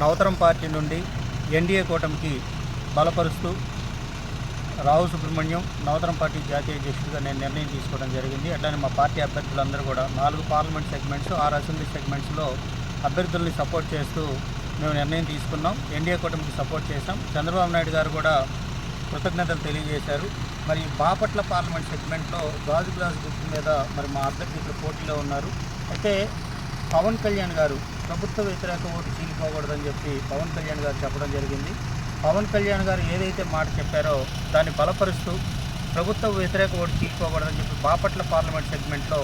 నవతరం party నుండి NDA కూటమికి బలపరుస్తూ రావు సుబ్రహ్మణ్యం నవతరం పార్టీ జాతీయ అధ్యక్షుడిగా నేను నిర్ణయం తీసుకోవడం జరిగింది. అట్లానే మా పార్టీ అభ్యర్థులందరూ కూడా నాలుగు పార్లమెంట్ సెగ్మెంట్స్ ఆరు అసెంబ్లీ సెగ్మెంట్స్లో అభ్యర్థుల్ని సపోర్ట్ చేస్తూ మేము నిర్ణయం తీసుకున్నాం. ఎన్డీఏ కూటమికి సపోర్ట్ చేశాం. చంద్రబాబు నాయుడు గారు కూడా కృతజ్ఞతలు తెలియజేశారు. మరి బాపట్ల పార్లమెంట్ సెగ్మెంట్లో గాజు గ్లాస్ గుర్తు మీద మరి మా అభ్యర్థి ఇప్పుడు పోటీలో ఉన్నారు. అయితే పవన్ కళ్యాణ్ గారు ప్రభుత్వ వ్యతిరేక ఓటు చీలిపోకూడదని చెప్పి పవన్ కళ్యాణ్ గారు చెప్పడం జరిగింది. పవన్ కళ్యాణ్ గారు ఏదైతే మాట చెప్పారో దాన్ని బలపరుస్తూ ప్రభుత్వ వ్యతిరేక ఓటు చీలిపోకూడదని చెప్పి బాపట్ల పార్లమెంట్ సెగ్మెంట్లో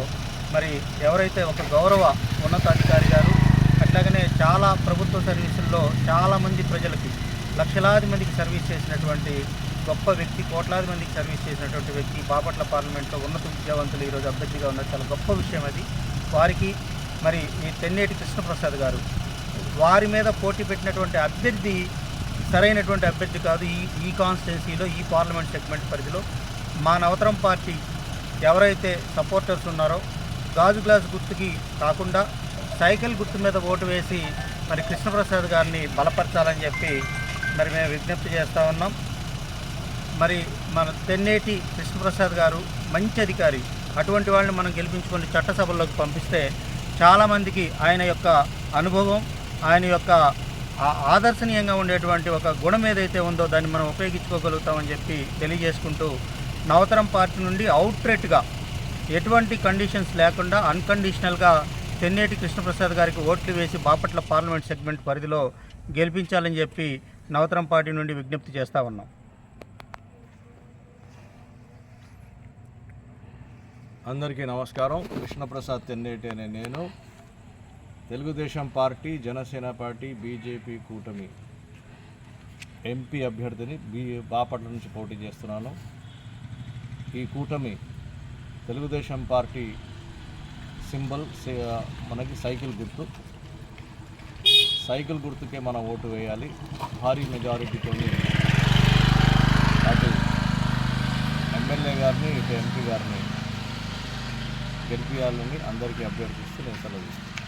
మరి ఎవరైతే ఒక గౌరవ ఉన్నతాధికారి గారు అట్లాగనే చాలా ప్రభుత్వ సర్వీసుల్లో చాలామంది ప్రజలకి లక్షలాది మందికి సర్వీస్ చేసినటువంటి గొప్ప వ్యక్తి కోట్లాది మందికి సర్వీస్ చేసినటువంటి వ్యక్తి బాపట్ల పార్లమెంట్లో ఉన్నత విద్యావంతులు ఈరోజు అభ్యర్థిగా ఉన్నారు. చాలా గొప్ప విషయం అది. వారికి మరి ఈ తెన్నేటి కృష్ణప్రసాద్ గారు వారి మీద పోటీ పెట్టినటువంటి అభ్యర్థి సరైనటువంటి అభ్యర్థి కాదు. ఈ ఈ కాన్స్టిట్యున్సీలో ఈ పార్లమెంట్ సెగ్మెంట్ పరిధిలో మా నవతరం పార్టీ ఎవరైతే సపోర్టర్స్ ఉన్నారో గాజు గ్లాస్ గుర్తుకి కాకుండా సైకిల్ గుర్తు మీద ఓటు వేసి మరి కృష్ణప్రసాద్ గారిని బలపరచాలని చెప్పి మరి మేము విజ్ఞప్తి చేస్తూ ఉన్నాం. మరి మన తెన్నేటి కృష్ణప్రసాద్ గారు మంచి అధికారి. అటువంటి వాళ్ళని మనం గెలిపించుకొని చట్టసభల్లోకి పంపిస్తే చాలామందికి ఆయన యొక్క అనుభవం ఆయన యొక్క ఆదర్శనీయంగా ఉండేటువంటి ఒక గుణం ఏదైతే ఉందో దాన్ని మనం ఉపయోగించుకోగలుగుతామని చెప్పి తెలియజేసుకుంటూ నవతరం పార్టీ నుండి అవుట్రెట్గా ఎటువంటి కండిషన్స్ లేకుండా అన్కండిషనల్గా తెన్నేటి కృష్ణప్రసాద్ గారికి ఓట్లు వేసి బాపట్ల పార్లమెంట్ సెగ్మెంట్ పరిధిలో గెలిపించాలని చెప్పి నవతరం పార్టీ నుండి విజ్ఞప్తి చేస్తా ఉన్నాం. అందరికీ నమస్కారం. కృష్ణప్రసాద్ తెన్నేటి అనే నేను. Telugu Desam party Janasena party BJP కూటమి ఎంపీ అభ్యర్థిని బీ బాపట్ల నుంచి పోటీ చేస్తున్నాను. ఈ కూటమి తెలుగుదేశం పార్టీ సింబల్ మనకి సైకిల్ గుర్తు. సైకిల్ గుర్తుకే మనం ఓటు వేయాలి. భారీ మెజారిటీతో అటు ఎమ్మెల్యే గారిని ఇటు ఎంపీ గారిని గెలిపించాలని అందరికీ అభ్యర్థిస్తూ నేను సెలవు తీసుకుంటాను